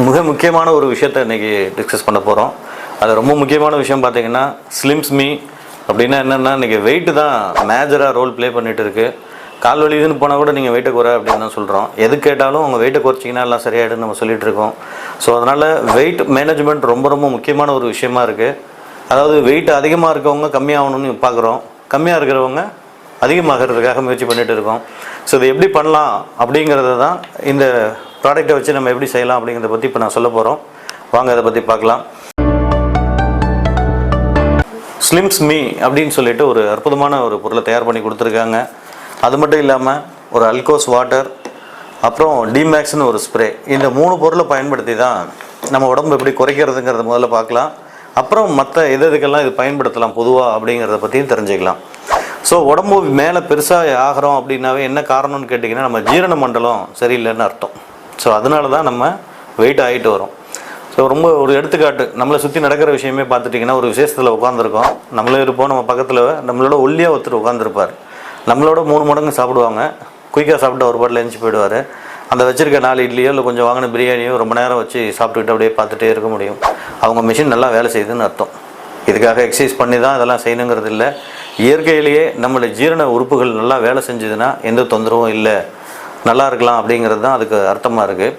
மிக முக்கியமான ஒரு விஷயத்த இன்னைக்கு டிஸ்கஸ் பண்ண போகிறோம் அது ரொம்ப முக்கியமான விஷயம் பார்த்தீங்கன்னா ஸ்லிம்ஸ் மீ அப்படின்னா என்னென்னா இன்றைக்கி வெயிட்டு தான் மேஜராக ரோல் ப்ளே பண்ணிட்டு இருக்கு. கால் வலிதுன்னு போனால் கூட நீங்கள் வெயிட்டை குறை அப்படின்னு தான் சொல்கிறோம் எது கேட்டாலும் உங்கள் வெயிட்டை குறைச்சிங்கன்னா எல்லாம் சரியாயிடுன்னு நம்ம சொல்லிட்டு இருக்கோம். ஸோ அதனால் வெயிட் மேனேஜ்மெண்ட் ரொம்ப ரொம்ப முக்கியமான ஒரு விஷயமா இருக்குது அதாவது வெயிட் அதிகமாக இருக்கவங்க கம்மியாகணும்னு பார்க்குறோம். கம்மியாக இருக்கிறவங்க அதிகமாகிறதுக்காக முயற்சி பண்ணிகிட்டு இருக்கோம். ஸோ இது எப்படி பண்ணலாம் அப்படிங்கிறத தான் இந்த ப்ராடக்ட்டை வச்சு நம்ம எப்படி செய்யலாம் அப்படிங்கிறத பற்றி இப்போ நான் சொல்ல போகிறோம் வாங்க அதை பற்றி பார்க்கலாம். ஸ்லிம்ஸ் மீ அப்படின்னு சொல்லிட்டு ஒரு அற்புதமான ஒரு பொருளை தயார் பண்ணி கொடுத்துருக்காங்க. அது மட்டும் இல்லாமல் ஒரு அல்கோஸ் வாட்டர் அப்புறம் டிமேக்ஸ்னு ஒரு ஸ்ப்ரே இந்த மூணு பொருளை பயன்படுத்தி தான் நம்ம உடம்பு எப்படி குறைக்கிறதுங்கிறத முதல்ல பார்க்கலாம். அப்புறம் மற்ற எது எதுக்கெல்லாம் இது பயன்படுத்தலாம் பொதுவாக அப்படிங்கிறத பற்றியும் தெரிஞ்சுக்கலாம். ஸோ உடம்பு மேலே பெருசாக ஆகிறோம் அப்படின்னாவே என்ன காரணம்னு கேட்டிங்கன்னா நம்ம ஜீரண மண்டலம் சரியில்லைன்னு அர்த்தம். ஸோ அதனால தான் நம்ம வெயிட் ஆகிட்டு வரோம். ஸோ ரொம்ப ஒரு எடுத்துக்காட்டு நம்மளை சுற்றி நடக்கிற விஷயமே பார்த்துட்டிங்கன்னா ஒரு விசேஷத்தில் உட்காந்துருக்கோம் நம்மளே இருப்போம் நம்ம பக்கத்தில் நம்மளோட ஒல்லியாக ஒருத்தர் உட்காந்துருப்பார் நம்மளோட மூணு மடங்கு சாப்பிடுவாங்க. குயிக்காக சாப்பிட்டு ஒரு பாட்டில் எழுந்துச்சு போயிடுவார். அந்த வச்சுருக்க நாலு இட்லியோ இல்லை கொஞ்சம் வாங்கின பிரியாணியோ ரொம்ப நேரம் வச்சு சாப்பிட்டுக்கிட்டு அப்படியே பார்த்துட்டே இருக்க முடியும். அவங்க மிஷின் நல்லா வேலை செய்யுதுன்னு அர்த்தம். இதுக்காக எக்ஸசைஸ் பண்ணி தான் அதெல்லாம் செய்யணுங்கிறது இல்லை. இயற்கையிலேயே நம்மளுடைய ஜீரண உறுப்புகள் நல்லா வேலை செஞ்சதுன்னா எந்த தொந்தரவும் இல்லை. நல்லா இருக்கலாம் அப்படிங்கிறது தான் அதுக்கு அர்த்தமாக இருக்குது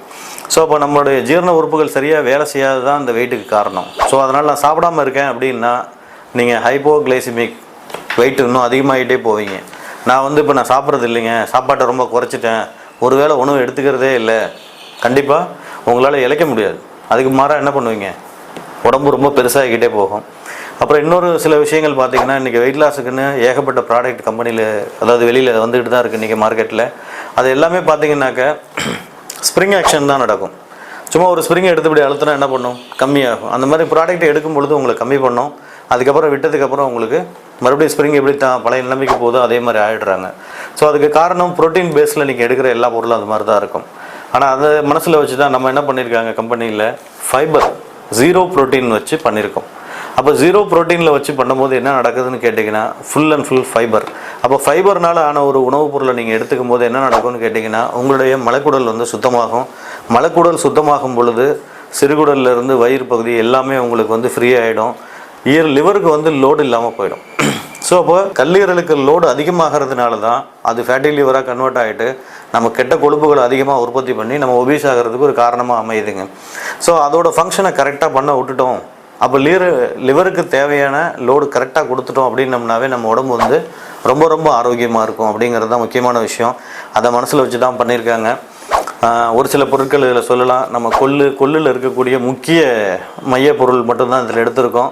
ஸோ அப்போ நம்மளுடைய ஜீரண உறுப்புகள் சரியாக வேலை செய்யாது தான் இந்த வெயிட்டுக்கு காரணம். ஸோ அதனால் நான் சாப்பிடாம இருக்கேன் அப்படின்னா நீங்கள் ஹைப்போகிளைசிமிக் வெயிட் இன்னும் அதிகமாகிட்டே போவீங்க. நான் வந்து இப்போ நான் சாப்பிட்றது இல்லைங்க. சாப்பாட்டை ரொம்ப குறைச்சிட்டேன். ஒருவேளை உணவு எடுத்துக்கிறதே இல்லை. கண்டிப்பாக உங்களால் இழைக்க முடியாது. அதுக்கு மாறாக என்ன பண்ணுவீங்க? உடம்பு ரொம்ப பெருசாகிக்கிட்டே போகும். அப்புறம் இன்னொரு சில விஷயங்கள் பார்த்தீங்கன்னா இன்றைக்கி வெயிட் லாஸுக்குன்னு ஏகப்பட்ட ப்ராடக்ட் கம்பெனியில் அதாவது வெளியில் வந்துக்கிட்டு தான் இருக்குது இன்றைக்கி மார்க்கெட்டில் அது எல்லாமே பார்த்தீங்கன்னாக்க ஸ்ப்ரிங் ஆக்ஷன் தான் நடக்கும். சும்மா ஒரு ஸ்ப்ரிங் எடுத்து இப்படி அழுத்தினா என்ன பண்ணும்? கம்மியாகும். அந்த மாதிரி ப்ராடக்ட் எடுக்கும் பொழுது உங்களுக்கு கம்மி பண்ணும். அதுக்கப்புறம் விட்டதுக்கப்புறம் உங்களுக்கு மறுபடியும் ஸ்ப்ரிங் எப்படி தான் பழைய நிலைமைக்கு போதோ அதே மாதிரி ஆகிடுறாங்க ஸோ அதுக்கு காரணம் ப்ரோட்டீன் பேஸில் நீங்கள் எடுக்கிற எல்லா பொருளும் அது மாதிரி தான் இருக்கும். ஆனால் அதை மனசில் வச்சு தான் நம்ம என்ன பண்ணியிருக்காங்க? கம்பெனியில் ஃபைபர் ஜீரோ ப்ரோட்டீன் வச்சு பண்ணியிருக்கோம். அப்போ ஜீரோ ப்ரோட்டீனில் வச்சு பண்ணும்போது என்ன நடக்குதுன்னு கேட்டிங்கன்னா ஃபுல் அண்ட் ஃபுல் ஃபைபர் அப்போ ஃபைபர்னால் ஆன ஒரு உணவுப் பொருளை நீங்கள் எடுத்துக்கும் போது என்ன நடக்கும்னு கேட்டிங்கன்னா உங்களுடைய மலைக்குடல் வந்து சுத்தமாகும். மலைக்குடல் சுத்தமாகும் பொழுது சிறுகுடல்ல இருந்து வயிறு பகுதி எல்லாமே உங்களுக்கு வந்து ஃப்ரீ ஆகிடும் இயர் லிவருக்கு வந்து லோடு இல்லாமல் போயிடும். ஸோ அப்போ கல்லீரலுக்கு லோடு அதிகமாகிறதுனால தான் அது ஃபேட்டி லிவராக கன்வெர்ட் ஆகிட்டு நம்ம கெட்ட கொழுப்புகளை அதிகமாக உற்பத்தி பண்ணி நம்ம ஒபீஸ் ஆகிறதுக்கு ஒரு காரணமாக அமையுதுங்க. ஸோ அதோட ஃபங்க்ஷனை கரெக்டாக பண்ண விட்டுட்டோம். அப்போ லிவர் லிவருக்கு தேவையான லோடு கரெக்டாக கொடுத்துட்டோம் அப்படின்னம்னாவே நம்ம உடம்பு வந்து ரொம்ப ரொம்ப ஆரோக்கியமாக இருக்கும் அப்படிங்கிறது தான் முக்கியமான விஷயம். அதை மனசில் வச்சு தான் பண்ணியிருக்காங்க ஒரு சில பொருட்கள் இதில் சொல்லலாம். நம்ம கொள்ளு கொள்ளில் இருக்கக்கூடிய முக்கிய மைய பொருள் மட்டும்தான் இதில் எடுத்திருக்கோம்.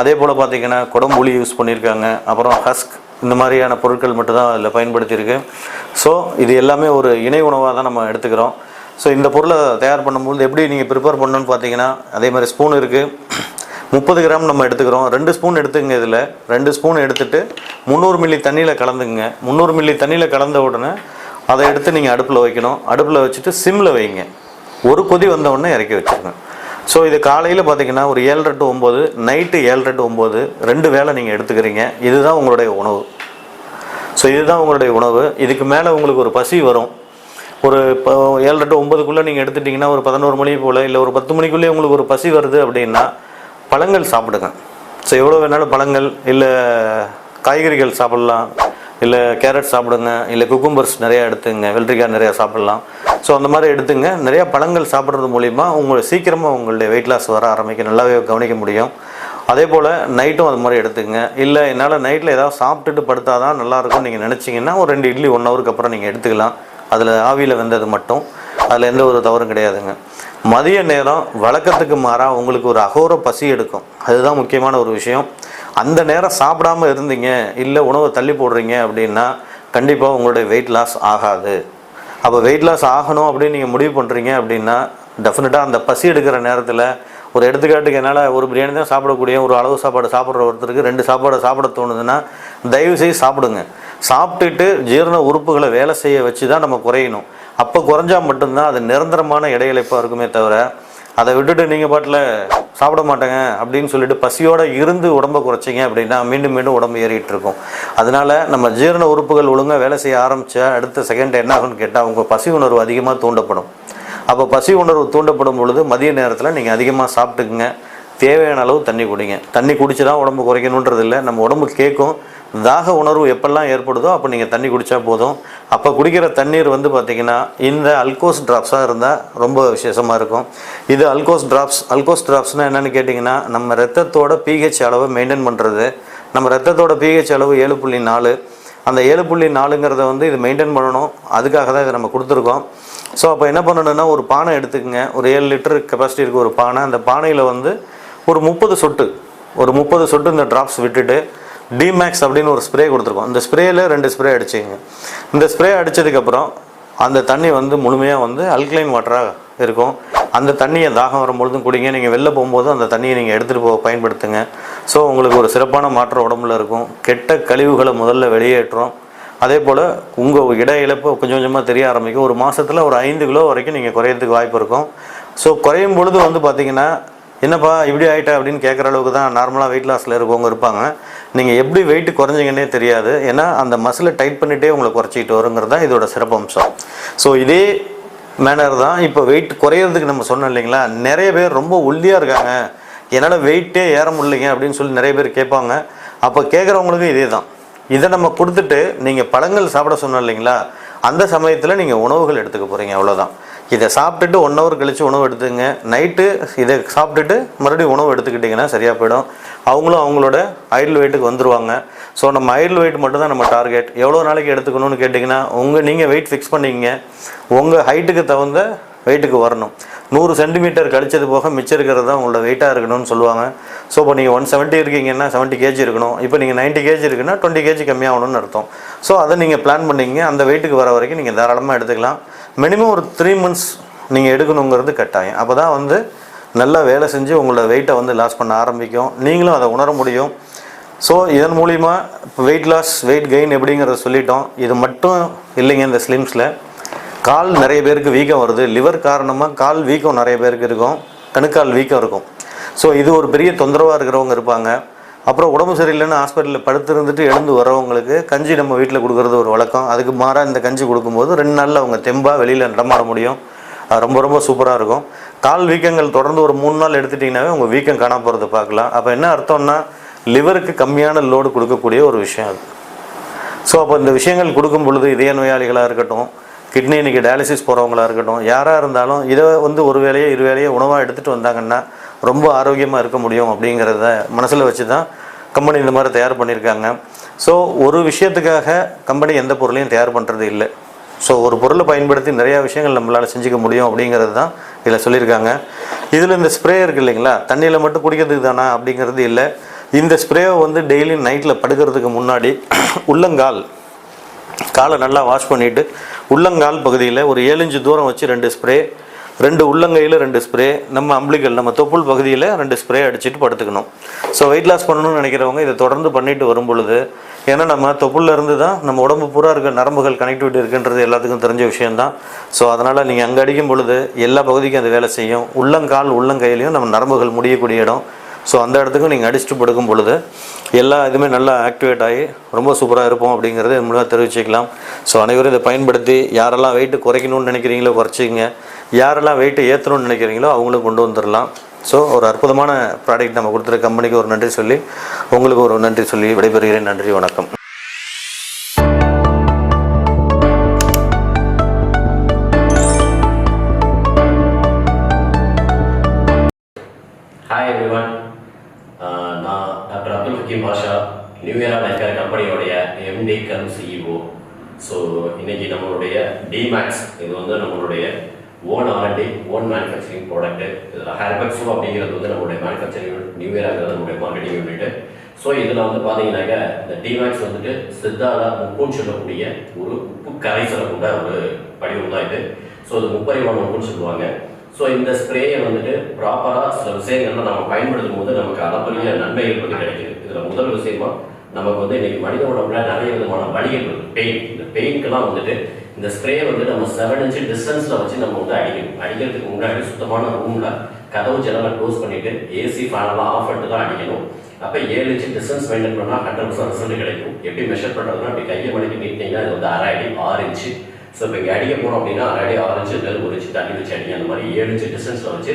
அதே போல் பார்த்தீங்கன்னா குடம்புளி யூஸ் பண்ணியிருக்காங்க. அப்புறம் ஹஸ்க் இந்த மாதிரியான பொருட்கள் மட்டும்தான் அதில் பயன்படுத்தியிருக்கு. ஸோ இது எல்லாமே ஒரு இணை உணவாக தான் நம்ம எடுத்துக்கிறோம். ஸோ இந்த பொருளை தயார் பண்ணும்போது எப்படி நீங்கள் ப்ரிப்பேர் பண்ணணும்னு பார்த்தீங்கன்னா அதே மாதிரி ஸ்பூன் இருக்குது முப்பது கிராம் நம்ம எடுத்துக்கிறோம். ரெண்டு ஸ்பூன் எடுத்துங்க இதில். ரெண்டு ஸ்பூன் எடுத்துட்டு முந்நூறு மில்லி தண்ணியில் கலந்துங்க முந்நூறு மில்லி தண்ணியில் கலந்த உடனே அதை எடுத்து நீங்கள் அடுப்பில் வைக்கணும். அடுப்பில் வச்சுட்டு சிம்மில் வைங்க. ஒரு கொதி வந்த உடனே இறக்கி வச்சுருங்க. ஸோ இது காலையில் பார்த்தீங்கன்னா ஒரு ஏழரை டு ஒம்பது நைட்டு ஏழரை டு ஒம்பது ரெண்டு வேளை நீங்கள் எடுத்துக்கிறீங்க. இதுதான் உங்களுடைய உணவு. ஸோ இதுதான் உங்களுடைய உணவு. இதுக்கு மேலே உங்களுக்கு ஒரு பசி வரும். ஒரு இப்போ ஏழரை டு ஒம்பதுக்குள்ளே நீங்கள் எடுத்துட்டிங்கன்னா ஒரு பதினோரு மணி போல் இல்லை ஒரு பத்து மணிக்குள்ளேயே உங்களுக்கு ஒரு பசி வருது அப்படின்னா பழங்கள் சாப்பிடுங்க. ஸோ எவ்வளோ வேணாலும் பழங்கள் இல்லை காய்கறிகள் சாப்பிட்லாம் இல்லை கேரட் சாப்பிடுங்க இல்லை குக்கும்பர்ஸ் நிறையா எடுத்துங்க வெள்ளரிக்காய் நிறையா சாப்பிட்லாம். ஸோ அந்த மாதிரி எடுத்துங்க. நிறையா பழங்கள் சாப்பிட்றது மூலிமா உங்களை சீக்கிரமாக உங்களுடைய வெயிட் லாஸ் வர ஆரம்பிக்க நல்லாவே கவனிக்க முடியும். அதே போல் நைட்டும் அது மாதிரி எடுத்துங்க. இல்லை என்னால் நைட்டில் ஏதாவது சாப்பிட்டுட்டு படுத்தா தான் நல்லாயிருக்கும் நீங்கள் நினச்சிங்கன்னா ஒரு ரெண்டு இட்லி ஒன் ஹவருக்கு அப்புறம் நீங்கள் எடுத்துக்கலாம். அதில் ஆவியில் வெந்தது மட்டும். அதில் எந்த ஒரு தவறும் கிடையாதுங்க. மதிய நேரம் வழக்கத்துக்கு மாறாக உங்களுக்கு ஒரு அகோர பசி எடுக்கும். அதுதான் முக்கியமான ஒரு விஷயம். அந்த நேரம் சாப்பிடாம இருந்தீங்க இல்லை உணவை தள்ளி போடுறீங்க அப்படின்னா கண்டிப்பாக உங்களுடைய வெயிட் லாஸ் ஆகாது. அப்போ வெயிட் லாஸ் ஆகணும் அப்படின்னு நீங்கள் முடிவு பண்ணுறீங்க அப்படின்னா டெஃபினட்டாக அந்த பசி எடுக்கிற நேரத்தில் ஒரு எடுத்துக்காட்டுக்கு என்னால் ஒரு பிரியாணி தான் சாப்பிடக்கூடிய ஒரு அளவு சாப்பாடு சாப்பிட்ற ஒருத்தருக்கு ரெண்டு சாப்பாடு சாப்பிட தோணுதுன்னா தயவு செய்து சாப்பிடுங்க. சாப்பிட்டுட்டு ஜீரண உறுப்புகளை வேலை செய்ய வச்சு தான் நம்ம குறையணும். அப்போ குறைஞ்சா மட்டும்தான் அது நிரந்தரமான இடையிழைப்பாக இருக்குமே தவிர அதை விட்டுட்டு நீங்கள் பாட்டில் சாப்பிட மாட்டேங்க அப்படின்னு சொல்லிட்டு பசியோடு இருந்து உடம்பை குறைச்சிங்க அப்படின்னா மீண்டும் மீண்டும் உடம்பு ஏறிட்டு இருக்கும். அதனால நம்ம ஜீரண உறுப்புகள் ஒழுங்காக வேலை செய்ய ஆரம்பித்தா அடுத்த செகண்ட் என்ன ஆகும்னு கேட்டால் உங்கள் பசி உணர்வு அதிகமாக தூண்டப்படும். அப்போ பசி உணர்வு தூண்டப்படும் பொழுது மதிய நேரத்தில் நீங்கள் அதிகமாக சாப்பிட்டுக்குங்க. தேவையான அளவு தண்ணி குடிங்க. தண்ணி குடிச்சு தான் உடம்பு குறைக்கணுன்றது இல்லை நம்ம உடம்பு கேட்கும். தாக உணர்வு எப்பெல்லாம் ஏற்படுதோ அப்போ நீங்கள் தண்ணி குடித்தா போதும். அப்போ குடிக்கிற தண்ணீர் வந்து பார்த்திங்கன்னா இந்த அல்கோஸ் ட்ராப்ஸாக இருந்தால் ரொம்ப விசேஷமாக இருக்கும். இது அல்கோஸ் ட்ராப்ஸ் அல்கோஸ் ட்ராப்ஸ்னால் என்னென்னு கேட்டிங்கன்னா நம்ம ரத்தத்தோட பிஹெச் அளவை மெயின்டைன் பண்ணுறது நம்ம ரத்தத்தோட பிஹெச் அளவு ஏழு புள்ளி நாலு. அந்த ஏழு புள்ளி நாலுங்கிறத வந்து இது மெயின்டைன் பண்ணணும். அதுக்காக தான் இதை நம்ம கொடுத்துருக்கோம். ஸோ அப்போ என்ன பண்ணணுன்னா ஒரு பானை எடுத்துக்கோங்க. ஒரு ஏழு லிட்டர் கெப்பாசிட்டி இருக்க ஒரு பானை. அந்த பானையில் வந்து ஒரு முப்பது சொட்டு ஒரு முப்பது சொட்டு இந்த ட்ராப்ஸ் விட்டுட்டு டிமேக்ஸ் அப்படின்னு ஒரு ஸ்ப்ரே கொடுத்துருக்கோம். இந்த ஸ்ப்ரேயில் ரெண்டு ஸ்ப்ரே அடிச்சுங்க இந்த ஸ்ப்ரே அடித்ததுக்கப்புறம் அந்த தண்ணி வந்து முழுமையாக வந்து அல்கலைன் வாட்டராக இருக்கும். அந்த தண்ணியை தாகம் வரும்பொழுதும் குடிங்க. நீங்கள் வெளில போகும்போது அந்த தண்ணியை நீங்கள் எடுத்துகிட்டு போக பயன்படுத்துங்க. ஸோ உங்களுக்கு ஒரு சிறப்பான மாற்றம் உடம்புல இருக்கும். கெட்ட கழிவுகளை முதல்ல வெளியேற்றும். அதே போல் உங்கள் இட இழப்பு கொஞ்சம் கொஞ்சமாக தெரிய ஆரம்பிக்கும். ஒரு மாதத்தில் ஒரு ஐந்து கிலோ வரைக்கும் நீங்கள் குறையிறதுக்கு வாய்ப்பு இருக்கும். ஸோ குறையும் பொழுது வந்து பார்த்தீங்கன்னா என்னப்பா இப்படி ஆகிட்ட அப்படின்னு கேட்குற அளவுக்கு தான் நார்மலாக வெயிட் லாஸில் இருக்கவங்க இருப்பாங்க. நீங்கள் எப்படி வெயிட் குறைஞ்சிங்கன்னே தெரியாது. ஏன்னா அந்த மசிலை டைட் பண்ணிகிட்டே உங்களை குறைச்சிக்கிட்டு வருங்கிறது தான் இதோட சிறப்பம்சம் ஸோ இதே மேனர் தான் இப்போ வெயிட் குறையிறதுக்கு நம்ம சொன்னோம் இல்லைங்களா? நிறைய பேர் ரொம்ப ஒல்லியாக இருக்காங்க. என்னால் வெயிட்டே ஏற முடியலைங்க அப்படின்னு சொல்லி நிறைய பேர் கேட்பாங்க. அப்போ கேட்குறவங்களுக்கும் இதே தான். இதை நம்ம கொடுத்துட்டு நீங்கள் பழங்கள் சாப்பிட சொன்னோம் இல்லைங்களா? அந்த சமயத்தில் நீங்கள் உணவுகள் எடுத்துக்க போகிறீங்க அவ்வளோதான் இதை சாப்பிட்டுட்டு ஒன் ஹவர் கழித்து உணவு எடுத்துங்க நைட்டு இதை சாப்பிட்டுட்டு மறுபடியும் உணவு எடுத்துக்கிட்டிங்கன்னா சரியாக போயிடும். அவங்களும் அவங்களோட ஐடில் வெயிட்டுக்கு வந்துருவாங்க. ஸோ நம்ம ஐடில் வெயிட் மட்டும் தான் நம்ம டார்கெட் எவ்வளோ நாளைக்கு எடுத்துக்கணும்னு கேட்டிங்கன்னா உங்கள் நீங்கள் வெயிட் ஃபிக்ஸ் பண்ணிங்க உங்கள் ஹைட்டுக்கு தகுந்த வெயிட்டுக்கு வரணும். நூறு சென்டிமீட்டர் கழிச்சது போக மிச்சம் இருக்கிறது தான் உங்களோட வெயிட்டாக இருக்கணும்னு சொல்லுவாங்க. ஸோ இப்போ நீங்கள் ஒன் செவன்ட்டி இருக்கீங்கன்னா செவன்ட்டி கேஜி இருக்கணும். இப்போ நீங்கள் நைன்ட்டி கேஜி இருக்குன்னா டுவெண்ட்டி கேஜி கம்மியாகணும்னு அர்த்தம். ஸோ அதை நீங்கள் பிளான் பண்ணிங்க அந்த வெயிட்டுக்கு வர வரைக்கும் நீங்கள் தாராளமாக எடுத்துக்கலாம். மினிமம் ஒரு த்ரீ மந்த்ஸ் நீங்கள் எடுக்கணுங்கிறது கட்டாயம். அப்போ தான் வந்து நல்லா வேலை செஞ்சு உங்களோட வெயிட்டை வந்து லாஸ் பண்ண ஆரம்பிக்கும். நீங்களும் அதை உணர முடியும். ஸோ இதன் மூலிமா இப்போ வெயிட் லாஸ் வெயிட் கெயின் எப்படிங்கிறத சொல்லிட்டோம். இது மட்டும் இல்லைங்க இந்த ஸ்லிம்ஸில் கால் நிறைய பேருக்கு வீக்கம் வருது. லிவர் காரணமாக கால் வீக்கம் நிறைய பேருக்கு இருக்கும். கணுக்கால் வீக்கம் இருக்கும். ஸோ இது ஒரு பெரிய தொந்தரவாக இருக்கிறவங்க இருப்பாங்க. அப்புறம் உடம்பு சரியில்லைன்னு ஹாஸ்பிட்டலில் படுத்து இருந்துட்டு எழுந்து வரவங்களுக்கு கஞ்சி நம்ம வீட்டில் கொடுக்குறது ஒரு வழக்கம். அதுக்கு மாறாக இந்த கஞ்சி கொடுக்கும்போது ரெண்டு நாளில் அவங்க தெம்பாக வெளியில் நடமாட முடியும். அது ரொம்ப ரொம்ப சூப்பராக இருக்கும். கால் வீக்கங்கள் தொடர்ந்து ஒரு மூணு நாள் எடுத்துட்டிங்கனாவே உங்கள் வீக்கம் காண போகிறத பார்க்கலாம். அப்போ என்ன அர்த்தம்னா லிவருக்கு கம்மியான லோடு கொடுக்கக்கூடிய ஒரு விஷயம் அது. ஸோ அப்போ இந்த விஷயங்கள் கொடுக்கும் பொழுது இதய நோயாளிகளாக இருக்கட்டும் கிட்னி இன்றைக்கி டயாலிசிஸ் போகிறவங்களா இருக்கட்டும் யாராக இருந்தாலும் இதை வந்து ஒரு வேலையோ இரு வேலையோ உணவாக எடுத்துகிட்டு வந்தாங்கன்னா ரொம்ப ஆரோக்கியமாக இருக்க முடியும் அப்படிங்கிறத மனசில் வச்சு தான் கம்பெனி இந்த மாதிரி தயார் பண்ணியிருக்காங்க. ஸோ ஒரு விஷயத்துக்காக கம்பெனி எந்த பொருளையும் தயார் பண்ணுறது இல்லை. ஸோ ஒரு பொருளை பயன்படுத்தி நிறையா விஷயங்கள் நம்மளால் செஞ்சுக்க முடியும் அப்படிங்கிறது தான் இதில் சொல்லியிருக்காங்க. இதில் இந்த ஸ்ப்ரே இருக்குது இல்லைங்களா? தண்ணியில் மட்டும் குடிக்கிறதுக்கு தானா அப்படிங்கிறது இல்லை. இந்த ஸ்ப்ரேவை வந்து டெய்லி நைட்டில் படுக்கிறதுக்கு முன்னாடி உள்ளங்கால் காலை நல்லா வாஷ் பண்ணிவிட்டு உள்ளங்கால் பகுதியில் ஒரு ஏழு இன்ச்சு தூரம் வச்சு ரெண்டு ஸ்ப்ரே ரெண்டு உள்ளங்கையில் ரெண்டு ஸ்ப்ரே நம்ம அம்பிளிக்கல் நம்ம தொப்புள் பகுதியில் ரெண்டு ஸ்ப்ரே அடிச்சுட்டு படுத்துக்கணும். ஸோ வெயிட் லாஸ் பண்ணணும்னு நினைக்கிறவங்க இதை தொடர்ந்து பண்ணிட்டு வரும் பொழுது ஏன்னா நம்ம தொப்புளில் இருந்து தான் நம்ம உடம்பு பூரா இருக்க நரம்புகள் கனெக்டிவிட்டி இருக்குன்றது எல்லாத்துக்கும் தெரிஞ்ச விஷயம்தான். ஸோ அதனால் நீங்கள் அங்கே அடிக்கும் பொழுது எல்லா பகுதிக்கும் அது வேலை செய்யும். உள்ளங்கால் உள்ளங்கையிலையும் நம்ம நரம்புகள் முடியக்கூடிய இடம். ஸோ அந்த இடத்துக்கும் நீங்கள் அடிச்சுட்டு படுக்கும் பொழுது எல்லா இதுவுமே நல்லா ஆக்டிவேட் ஆகி ரொம்ப சூப்பராக இருப்போம் அப்படிங்கிறத முழுவதும் தெரிவிச்சுக்கலாம். ஸோ அனைவரும் இதை பயன்படுத்தி யாரெல்லாம் வெயிட்டு குறைக்கணும்னு நினைக்கிறீங்களோ குறைச்சிங்க யாரெல்லாம் வெயிட்டை ஏற்றணும்னு நினைக்கிறீங்களோ அவங்களும் கொண்டு வந்துடலாம் ஸோ ஒரு அற்புதமான ப்ராடக்ட் நம்ம கொடுத்துற கம்பெனிக்கு ஒரு நன்றி சொல்லி உங்களுக்கு ஒரு நன்றி சொல்லி விடைபெறுகிறேன். நன்றி வணக்கம். ஹாய் எவ்ரிவன் uh, நான் டாக்டர் அப்துல் ஹக்கீம் பாஷா கம்பெனியோடைய எம்டி கம் சிஇஓ ஸோ இன்னைக்கு நம்மளுடைய டிமேக்ஸ் இது வந்து நம்மளுடைய own R and D own manufacturing product இதில் ஹேர்பேக்ஸும் அப்படிங்கிறது வந்து நம்மளுடைய மேனுஃபேக்சரிங் நியூ ஆகிறது நம்மளுடைய மார்க்கெட்டிங் யூனிட் ஸோ இதில் வந்து பார்த்தீங்கன்னாக்க இந்த டிமேக்ஸ் வந்துட்டு சித்தால உப்புன்னு சொல்லக்கூடிய ஒரு உப்பு கரைசலை கொண்ட ஒரு படிவம் தான் இது. ஸோ இது முப்பரிவான உப்புன்னு சொல்லுவாங்க. ஸோ இந்த ஸ்ப்ரேயை வந்துட்டு ப்ராப்பராக சில விஷயங்கள்லாம் நம்ம பயன்படுத்தும் போது நமக்கு அளப்பரிய நன்மைகள் வந்து கிடைக்குது. இதில் முதல் விஷயமா நமக்கு வந்து இன்னைக்கு மனித உடம்புல நிறைய விதமான வழிகள் இருக்குது பெயின் இந்த பெயின்க்கெல்லாம் வந்துட்டு இந்த ஸ்ப்ரே வந்து நம்ம செவன் இன்ச்சு டிஸ்டன்ஸில் வச்சு நம்ம வந்து அடிக்கணும். அடிக்கிறதுக்கு முன்னாடி சுத்தமான ரூமில் கதவு ஜன்னலை க்ளோஸ் பண்ணிவிட்டு ஏசி ஃபேனெல்லாம் ஆஃப் பண்ணிட்டு தான் அடிக்கணும். அப்போ ஏழு இன்ச்சு டிஸ்டன்ஸ் மெயின்டைன் பண்ணால் ஹண்ட்ரட் பர்சன்ட் ரிசல்ட் கிடைக்கும். எப்படி மெஷர் பண்ணுறதுனா அப்படி கையை மணிக்கு நீட்டிங்கன்னா இது வந்து அரை அடி ஆறு இன்ச்சு ஸோ இப்போ இங்கே அடிக்க போகிறோம் அப்படின்னா ஆல்ரெடி ஆறு இன்ச்சு இல்லை ஒரு இன்ச்சு தண்ணி வச்சு அடிங்க. அந்த மாதிரி ஏழு இன்ச்சு டிஸ்டன்ஸில் வச்சு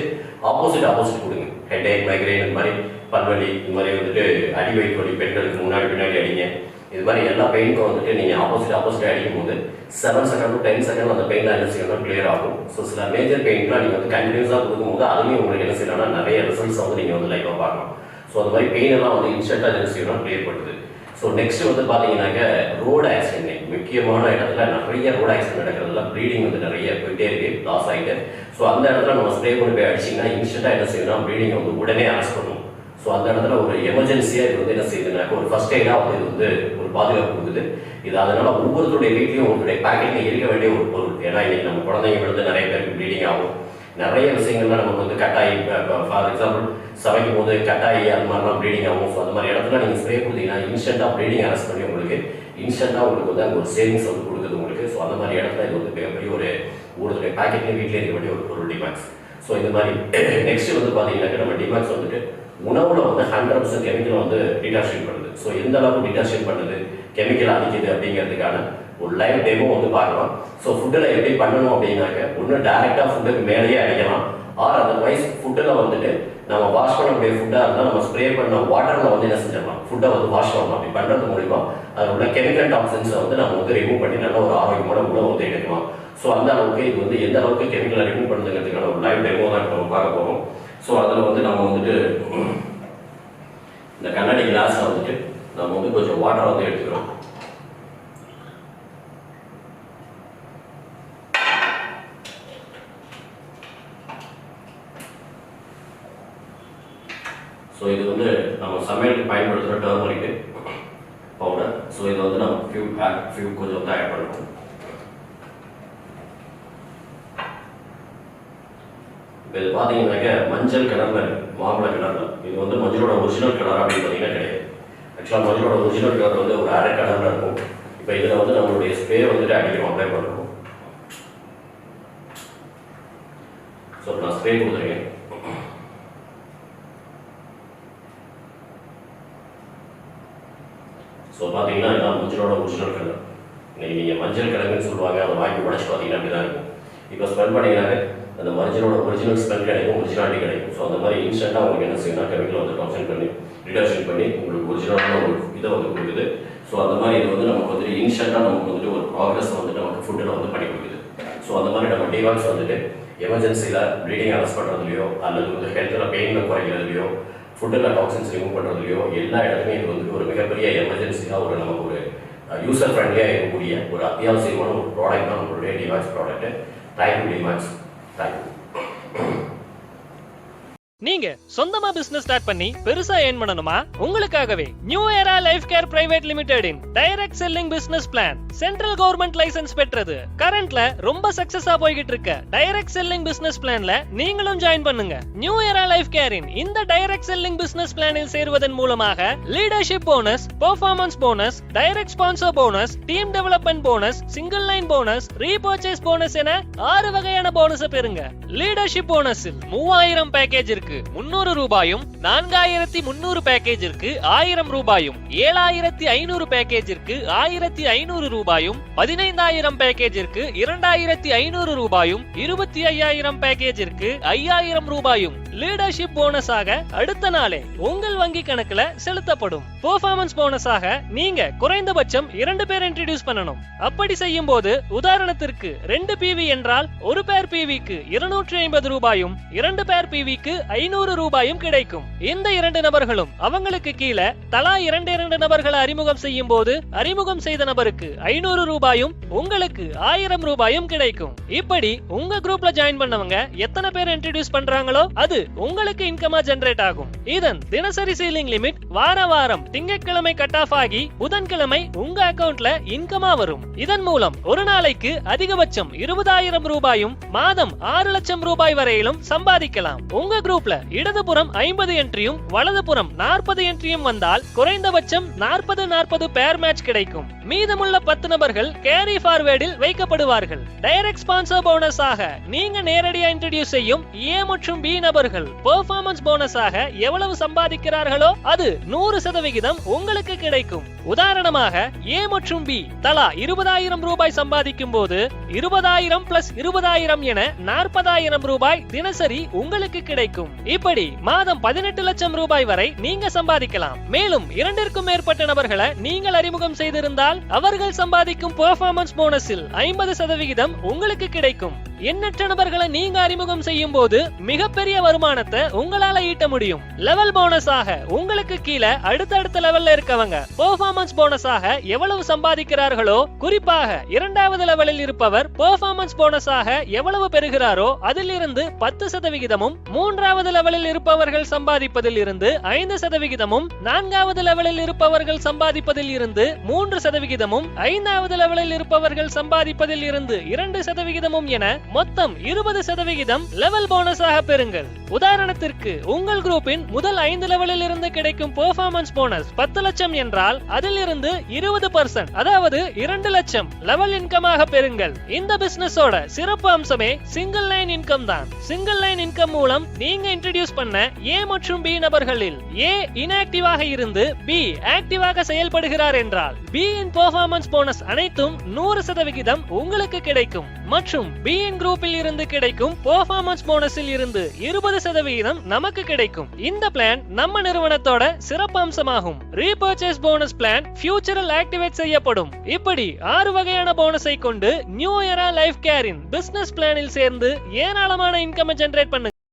ஆப்போசிட் ஆப்போசிட் கொடுங்க. ஹெட் ஏக் மைக்ரைன் இந்த மாதிரி பல்வலி இந்த மாதிரி வந்துட்டு அடி வயிற்று வலி பெண்களுக்கு முன்னாடி பின்னாடி அடிங்க. இது மாதிரி எல்லா பெயினுக்கும் வந்துட்டு நீங்கள் ஆப்போசிட் ஆப்போசிட் அடிக்கும் போது seven second to ten second அந்த பெயின் என்ன செய்யணும் கிளியர் ஆகும். ஸோ சில மேஜர் பெயின்லாம் நீங்கள் வந்து கண்டினியூஸாக கொடுக்கும்போது அதுலேயும் உங்களுக்கு என்ன செய்யணும்னா நிறைய ரிசல்ட்ஸ் வந்து நீங்கள் வந்து லைஃப்பாக பார்க்கலாம். ஸோ அந்த மாதிரி பெயின் எல்லாம் வந்து இன்ஸ்டண்ட்டாக என்ன செய்யணும் கிளியர் பண்ணுது. ஸோ நெக்ஸ்ட் வந்து பார்த்தீங்கன்னாக்க ரோடு ஆக்சிடென்ட் முக்கியமான இடத்துல நிறைய ரோடு ஆக்சிடென்ட் நடக்கிறதுல ப்ளீடிங் வந்து நிறைய போயிட்டே இருக்கு லாஸ் ஆகிட்டு ஸோ அந்த இடத்துல நம்ம ஸ்ப்ரே பண்ணி போய் அடிச்சிங்கன்னா இன்ஸ்டண்ட்டாக என்ன செய்யணும் ப்ளீடிங் வந்து உடனே அரெஸ்ட் பண்ணும். ஸோ அந்த இடத்துல ஒரு எமர்ஜென்சியாக இது வந்து என்ன செய்யுதுனாக்க ஒரு ஃபர்ஸ்ட் எய்டாக வந்து இது வந்து ஒரு பாதுகாப்பு கொடுக்குது இது அதனால ஒவ்வொருத்தருடைய வீட்லையும் உங்களுடைய பேக்கெட்டில் இருக்க வேண்டிய ஒரு பொருள். ஏன்னா இன்னைக்கு நம்ம குழந்தைங்க விழுந்து நிறைய பேருக்கு ப்ளீடிங் ஆகும். நிறைய விஷயங்கள்லாம் நமக்கு வந்து கட்டாயி ஃபார் எக்ஸாம்பிள் சமைக்கும் போது கட்டாயி அது மாதிரிலாம் ப்ளீடிங் ஆகும். ஸோ அந்த மாதிரி இடத்துல நீங்கள் ஸ்ப்ரே கொடுத்தீங்கன்னா இன்ஸ்டண்ட்டாக ப்ளீடிங் அரெஸ்ட் பண்ணி உங்களுக்கு இன்ஸ்டண்ட்டாக உங்களுக்கு வந்து அங்கே ஒரு சேவிங்ஸ் வந்து கொடுக்குது உங்களுக்கு. ஸோ அந்த மாதிரி இடத்துல இது வந்து மிகப்பெரிய ஒரு ஒருத்தருடைய பேக்கெட்லேயே வீட்டிலே இருக்க வேண்டிய ஒரு பொருள் டிமாக்ஸ் ஸோ இந்த மாதிரி நெக்ஸ்ட் வந்து பார்த்தீங்கன்னாக்க நம்ம டிமாக்ஸ் வந்துட்டு உணவில் வந்து ஹண்ட்ரட் பர்சன்ட் கெமிக்கல் வந்து டீடாக்ஷன் பண்ணுறோம் ஸோ எந்த அளவுக்கு டிடாக்ஷன் பண்ணுது கெமிக்கல் அடிக்குது அப்படிங்கிறதுக்கான ஒரு லைவ் டெமோ வந்து பார்க்கலாம் ஸோ ஃபுட்டில் எப்படி பண்ணணும் அப்படின்னாக்க ஒன்று டேரெக்டாக ஃபுட்டுக்கு மேலேயே அடிக்கலாம். ஆர் அதர்வைஸ் ஃபுட்டில் வந்துட்டு நம்ம வாஷ் பண்ணக்கூடிய ஃபுட்டாக இருந்தால் நம்ம ஸ்ப்ரே பண்ண வாட்டரில் வந்து என்ன செஞ்சிடலாம்? ஃபுட்டை வந்து வாஷ் பண்ணலாம். அப்படி பண்ணுறது மூலிமா அதில் உள்ள கெமிக்கல் டாக்ஸின்ஸை வந்து நம்ம வந்து ரிமூவ் பண்ணி நல்ல ஒரு ஆரோக்கியமான உணவு வந்து எடுக்கலாம். ஸோ அந்த அளவுக்கு இது வந்து எந்த அளவுக்கு கெமிக்கலை ரிமூவ் பண்ணுறதுக்கான ஒரு லைவ் டெமோ தான் நம்ம பார்க்க போகிறோம் ஸோ அதில் வந்து நம்ம வந்துட்டு இந்த கண்ணாடி கிளாஸில் வந்துட்டு நம்ம வந்து கொஞ்சம் வாட்டர் வந்து எடுத்துக்கிறோம். ஸோ இது வந்து நம்ம சமையலுக்கு பயன்படுத்துகிற டர்மரிக்கு பவுடர் ஸோ இது வந்து நம்ம ஃபியூ ஃபியூ கொஞ்சம் வந்து ஆட் பண்ணுறோம் இப்போ இது பார்த்தீங்கன்னாக்க மஞ்சள் கலரில் இருக்குது மாம்பழ கலரில் இது வந்து மஞ்சளோட ஒரிஜினல் கலர் அப்படின்னு பார்த்தீங்கன்னா கிடையாது. ஆக்சுவலாக மஞ்சளோட ஒரிஜினல் கலர் வந்து ஒரு அரை கலரில் இருக்கும். இப்போ இதில் வந்து நம்மளுடைய ஸ்ப்ரே வந்துட்டு அடிக்கிறோம் அப்ளை பண்ணுறோம் ஸோ நான் ஸ்ப்ரே கொடுத்துருக்கேன். ஸோ பார்த்தீங்கன்னா இதான் மஞ்சளோட ஒரிஜினல் கலர் நீங்கள் மஞ்சள் கிழங்குன்னு சொல்லுவாங்க அதை வாங்கி உடச்சி பார்த்தீங்கன்னா அப்படி தான் இருக்கும். இப்போ ஸ்மெல் பண்ணிங்கன்னா அந்த மஞ்சளோட ஒரிஜினல் ஸ்மெல் கிடைக்கும் ஒரிஜினாலிட்டி கிடைக்கும். ஸோ அந்த மாதிரி இன்ஸ்டண்ட்டாக உங்களுக்கு என்ன செய்யணும் கெமிக்கல் வந்து கான்சென்ட் பண்ணி ரிடக்ஷன் பண்ணி உங்களுக்கு ஒரிஜினலான ஒரு இதை வந்து கொடுக்குது. ஸோ அந்த மாதிரி இது வந்து நமக்கு வந்துட்டு இன்ஸ்டண்ட்டாக நமக்கு வந்துட்டு ஒரு ப்ராக்ரஸ் வந்துட்டு நமக்கு ஃபுட்டில் வந்து பண்ணி கொடுக்குது. ஸோ அந்த மாதிரி நம்ம டிவாக்ஸ் வந்துட்டு எமர்ஜென்சியில் ப்ளீடிங் அரெஸ்ட் பண்ணுறதுலையோ அல்லது வந்து ஹெல்த்தில் பெயினில் குறைக்கிறதுலையோ ஃபுட்டில் டாக்ஸின்ஸ் ரிமூவ் பண்ணுறதுலையோ எல்லா இடத்துலையும் இது வந்துட்டு ஒரு மிகப்பெரிய எமர்ஜென்சியாக ஒரு நமக்கு ஒரு யூசர் ஃப்ரெண்ட்லியாக இருக்கக்கூடிய ஒரு அத்தியாவசியமான ஒரு ப்ராடக்ட் தான் நம்மளுடைய டிவாக்ஸ் ப்ராடக்ட்டு தேங்க்யூ டிவாக்ஸ் தேங்க்யூ நீங்க சொந்தமா பிசினஸ் ஸ்டார்ட் பண்ணி பெருசா ஏர்ன் பண்ணணுமா? உங்களுக்காகவே new era life care private லிமிடெடின் direct selling business plan central government license பெற்றது. கரண்ட்ல ரொம்ப சக்சஸா போய்கிட்டு இருக்க டைரக்ட் செல்லிங் பிசினஸ் பிளான்ல நீங்களும் ஜாயின் பண்ணுங்க. நியூ ஏரா லைஃப் கேரின் இந்த டைரக்ட் செல்லிங் பிசினஸ் பிளானில் சேருவதன் மூலமாக leadership bonus performance bonus direct sponsor bonus team development bonus single line bonus repurchase bonus என ஆறு வகையான போனஸ் பெறுங்க. லீடர்ஷிப் போனஸில் மூவாயிரம் பேக்கேஜ் இருக்கு. முன்னூறு ரூபாயும் நான்காயிரத்தி முன்னூறு பேக்கேஜிற்கு ஆயிரம் ரூபாயும் ஏழாயிரத்தி ஐநூறு பேக்கேஜிற்கு ஆயிரத்தி ஐநூறு ரூபாயும் பதினைந்தாயிரம் பேக்கேஜிற்கு இரண்டாயிரத்தி ஐநூறு ரூபாயும் இருபத்தி ஐயாயிரம் பேக்கேஜிற்கு ஐயாயிரம் ரூபாயும் லீடர்ஷிப் போனஸாக அடுத்த நாளே உங்கள் வங்கி கணக்குல செலுத்தப்படும். பெர்ஃபார்மன்ஸ் போனஸாக நீங்க குறைந்தபட்சம் இரண்டு பேர் இன்ட்ரடியூஸ் பண்ணணும். அப்படி செய்யும் போது உதாரணத்திற்கு ரெண்டு பிவி என்றால் ஒரு பேர் பிவிக்கு இருநூற்றி ஐம்பது ரூபாயும் இரண்டு பேர் பிவிக்கு ஐநூறு ரூபாயும் கிடைக்கும். இந்த இரண்டு நபர்களும் அவங்களுக்கு கீழே தலா இரண்டு இரண்டு நபர்களை அறிமுகம் செய்யும் போது அறிமுகம் செய்த நபருக்கு ஐநூறு ரூபாயும் உங்களுக்கு ஆயிரம் ரூபாயும் கிடைக்கும். இப்படி உங்க குரூப்ல ஜாயின் பண்ணவங்க எத்தனை பேர் இன்ட்ரடியூஸ் பண்றாங்களோ அது உங்களுக்கு இன்கமா ஜெனரேட் ஆகும். இதன் தினசரி சீலிங் லிமிட் வார வாரம் திங்கட்கிழமை கட் ஆஃப் ஆகி புதன்கிழமை உங்க அக்கவுண்ட்ல இன்கமா வரும். இதன் மூலம் ஒரு நாளைக்கு அதிகபட்சம் இருபதாயிரம் ரூபாயும் மாதம் ஆறு லட்சம் ரூபாய் வரையிலும் சம்பாதிக்கலாம். உங்க குரூப் ஸ்லிப்ல இடதுபுறம் ஐம்பது என்ட்ரியும் வலதுபுறம் நாற்பது என்ட்ரியும் வந்தால் குறைந்தபட்சம் நாற்பது நாற்பது பேர் மேட்ச் கிடைக்கும். மீதமுள்ள பத்து நபர்கள் கேரி ஃபார்வேர்டில் வைக்கப்படுவார்கள். டைரக்ட் ஸ்பான்சர் போனஸ் ஆக நீங்க நேரடியா இன்ட்ரடியூஸ் செய்யும் ஏ மற்றும் பி நபர்கள் பெர்ஃபார்மன்ஸ் போனஸ் ஆக எவ்வளவு சம்பாதிக்கிறார்களோ அது நூறு சதவிகிதம் உங்களுக்கு கிடைக்கும். உதாரணமாக ஏ மற்றும் பி தலா இருபதாயிரம் ரூபாய் சம்பாதிக்கும் போது இருபதாயிரம் பிளஸ் இருபதாயிரம் என நாற்பதாயிரம் ரூபாய் தினசரி உங்களுக்கு கிடைக்கும். இப்படி மாதம் பதினெட்டு லட்சம் ரூபாய் வரை நீங்க சம்பாதிக்கலாம். மேலும் இரண்டிற்கும் மேற்பட்ட நபர்களை நீங்கள் அறிமுகம் செய்திருந்தால் அவர்கள் சம்பாதிக்கும் பெர்ஃபார்மன்ஸ் போனஸில் ஐம்பது சதவிகிதம் உங்களுக்கு கிடைக்கும். எண்ணற்ற நபர்களை நீங்க அறிமுகம் செய்யும் போது மிகப்பெரிய வருமானத்தை உங்களால ஈட்ட முடியும். லெவல் போனஸாக உங்களுக்கு கீழே அடுத்தடுத்த லெவல்ல இருக்கவங்க பெர்ஃபார்மன்ஸ் போனஸாக எவ்வளவு சம்பாதிக்கிறார்களோ குறிப்பாக இரண்டாவது லெவலில் இருப்பவர் பெர்ஃபார்மன்ஸ் போனஸாக எவ்வளவு பெறுகிறாரோ அதிலிருந்து பத்து சதவிகிதமும் மூன்றாவது மூன்றாவது லெவலில் இருப்பவர்கள் சம்பாதிப்பதில் இருந்து ஐந்து சதவிகிதமும் நான்காவது லெவலில் இருப்பவர்கள் சம்பாதிப்பதில் இருந்து மூன்று சதவிகிதமும் ஐந்தாவது லெவலில் இருப்பவர்கள் சம்பாதிப்பதில் இருந்து இரண்டு சதவிகிதமும் என மொத்தம் இருபது சதவிகிதம் லெவல் போனஸாக பெறுங்கள். உதாரணத்திற்கு உங்கள் குரூப்பின் முதல் ஐந்து லெவலில் இருந்து கிடைக்கும் பெர்ஃபார்மன்ஸ் போனஸ் பத்து லட்சம் என்றால் அதில் இருந்து இருபது பர்சன்ட் அதாவது இரண்டு லட்சம் லெவல் இன்கமாக பெறுங்கள். இந்த பிசினஸோட சிறப்பு அம்சமே சிங்கிள் லைன் இன்கம் தான். சிங்கிள் லைன் இன்கம் மூலம் நீங்க இன்ட்ரடியூஸ் பண்ண ஏ மற்றும் பி நபர்களில் ஏ இன்ஆக்டிவாக இருந்து பி ஆக்டிவாக செயல்படுகிறார் என்றால் பி இன் பெர்ஃபார்மன்ஸ் போனஸ் அனைத்தும் நூறு சதவிகிதம் உங்களுக்கு கிடைக்கும் மற்றும் பி இன் குரூப்பில் இருந்து கிடைக்கும் பெர்ஃபார்மன்ஸ் போனஸில் இருந்து இருபது சதவிகிதம் நமக்கு கிடைக்கும். இந்த பிளான் நம்ம நிறுவனத்தோட சிறப்பு அம்சமாகும். ரீபர்ச்சேஸ் போனஸ் பிளான் ஃபியூச்சரில் ஆக்டிவேட் செய்யப்படும். இப்படி ஆறு வகையான போனஸை கொண்டு நியூ இயரா லைஃப் கேரின் பிசினஸ் பிளானில் சேர்ந்து ஏராளமான இன்கம் ஜெனரேட் பண்ணுங்க.